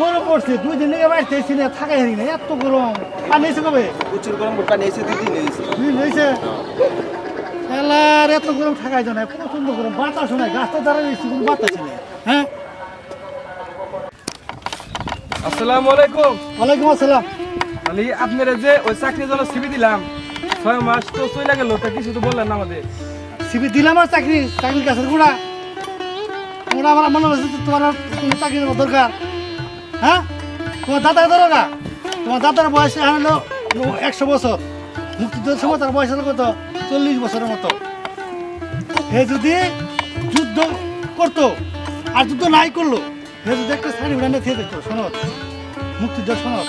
পড়ছে দুই দিন লেগে বাড়িতে না থাকাই হারি না এত গরম। আর নিয়েছে কবে? প্রচুর গরম পানি এসে দুই দিন এসে দুই হয়েছে? খেলার এত গরম থাকাই যায় না প্রচণ্ড গরম বাতাস নাই গাছটা কোনো বাতাস নেই হ্যাঁ? আসসালামু আলাইকুম। ওয়ালাইকুম আসসালাম। আলি আপনারা যে ওই চাকরির জন্য সিবি দিলাম ছয় মাস তো চলে গেল তা কিছু তো বললেন না আমাদের। সিবি দিলাম আর চাকরি চাকরি গাছের গুড়া তোমরা আমার মনে হচ্ছে তোমার আর কোনো চাকরি নেওয়ার দরকার। হ্যাঁ? তোমার দাদার না। তোমার দাদার বয়স হলো একশো বছর। মুক্তিযুদ্ধের সময় তার বয়স হলো কত? চল্লিশ বছরের মতো। হে যদি যুদ্ধ করতো আর যুদ্ধ নাই করল হে যদি একটা শাড়ি উড়ানে থেকে দেখতো সনদ মুক্তিযুদ্ধের সনদ।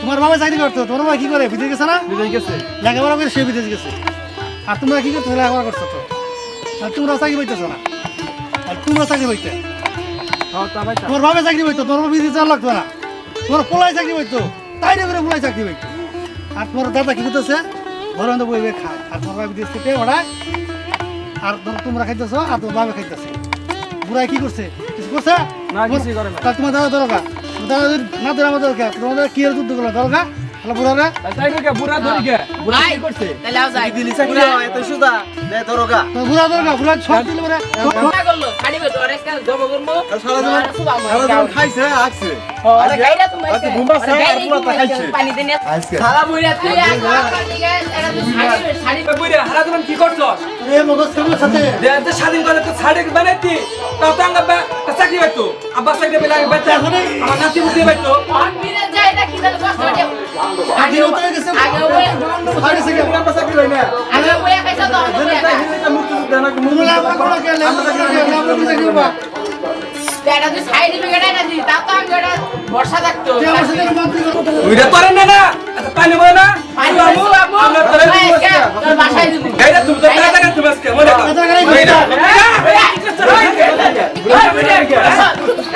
তোমার বাবা চাকরি করতো তোমার বাবা কি করে? বিদেশ গেছে না? বুঝে গেছে। লেখাপড়া করে সে বিদেশ গেছে। আর তোমরা কি করছ লেখাপড়া করছ তো। আর তোমরা চাকরি পাইতেছো না। আর তোমরা চাকরি পাইতে। হ্যাঁ তা ভাই তা। তোমার বাবা চাকরি পাইতো তোমার বিদেশ যাওয়া লাগতো না। তোমার পোলাই চাকরি পাইতো তাই না করে পোলাই চাকরি পাইতো। আর তোমার দাদা কি করতেছে? ঘর মধ্যে বই বই খায়। আর তোমার বাবা বিদেশ থেকে ওড়ায়? আর ধরো তোমরা খাইতেছো আর তোমার বাবা খাইতেছে। বুড়াই কি করছে? কিছু করছে? না, কিছুই করে না। তা তোমার দাদা দরকার? দাদা যদি না ধরে আমার দরকার তোমার দাদা কি যুদ্ধ করল? দরকার? তাহলে বুড়ারা? তাই তাই কে বুড়া ধরি কে বুড়া কি করছে? তাহলে আও যাই। দিলি চাকরি? এত সুদা। দে দরগা বুড়া দরকার বুড়া সব দিলে পরে। না করল ছাড়ি বেতো আরে কাল জব করব। সারা জীবন খাইছে আসছে। আরে গাইরা তুমি আজকে ঘুমাচ্ছে, আর পুরা তা খাইছে। পানি দেন আজকে। সারা বইরা তুই এরা তো ছাড়ি ছাড়ি এ বুড়া হারা তুমি কি করছস এ মগজ সেগুলোর সাথে? যে যে স্বাধীন করে তো ছাড়ে বানাইতি। তাও বা চাকরি পাইতো। আব্বা চাকরি পেলে আমি আমার নাতি মুতি পাইতো। অনবিরে যাই না কি জানো কষ্ট আগে উঠে গেছে। আগে বইয়া আগে থেকে আমরা চাকরি পাই না। আগে বইয়া খাইছো তো। ওইটা তোরে না না পানি বলে না পানি বাবু বাবু বাবু আমরা তোরে এই, কে? তোর বাসায় দিবি গাইরা তুমি তো টাকা টাকা তুমি আজকে মনে কর কথা গাড়ি গাইরা এই,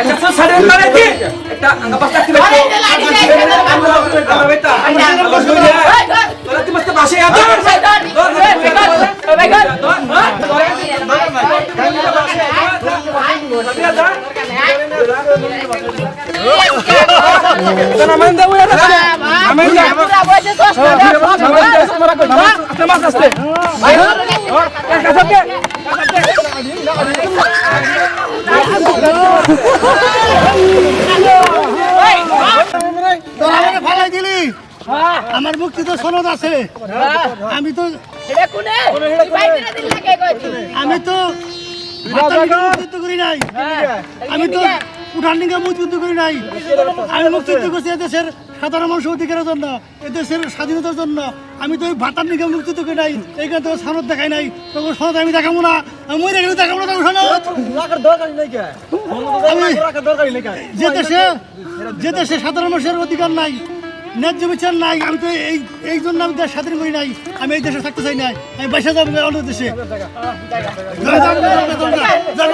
একটা তো স্বাধীন বানাইতি একটা আঙ্গা বা চাকরি আরে, পাইতো এটা লাঠি দিয়ে খেতে পারব। আমরা বাইতা আরে, তোরা এই, ধর। তুমি আজকে বাসে আছো ধর, ধর, ধর, ধর, ধর, ধর, ধর, ধর। তোরা আমাকে ফালাই দিলি আমার মুক্তি তো সনদ আছে। আমি তো আমি তো আমি তো উঠান মুক্তিযুদ্ধ করি নাই। আমি মুক্তিযুদ্ধ করছি এদেশের সাধারণ মানুষের অধিকারের জন্য এদেশের স্বাধীনতার জন্য। আমি তো ওই ভাতার নিগম মুক্তিযুদ্ধ করি নাই এইখানে তো সনদ দেখাই নাই। তখন সনদ আমি দেখাবো না আমি মরে গেলে দেখাবো না তখন সনদ যে দেশে যে দেশে সাধারণ মানুষের অধিকার নাই ন্যায্য বিচার নাই আমি তো এই এই জন্য আমি দেশ স্বাধীন করি নাই আমি এই দেশে থাকতে চাই নাই আমি বাসা যাব অন্য দেশে। যাব,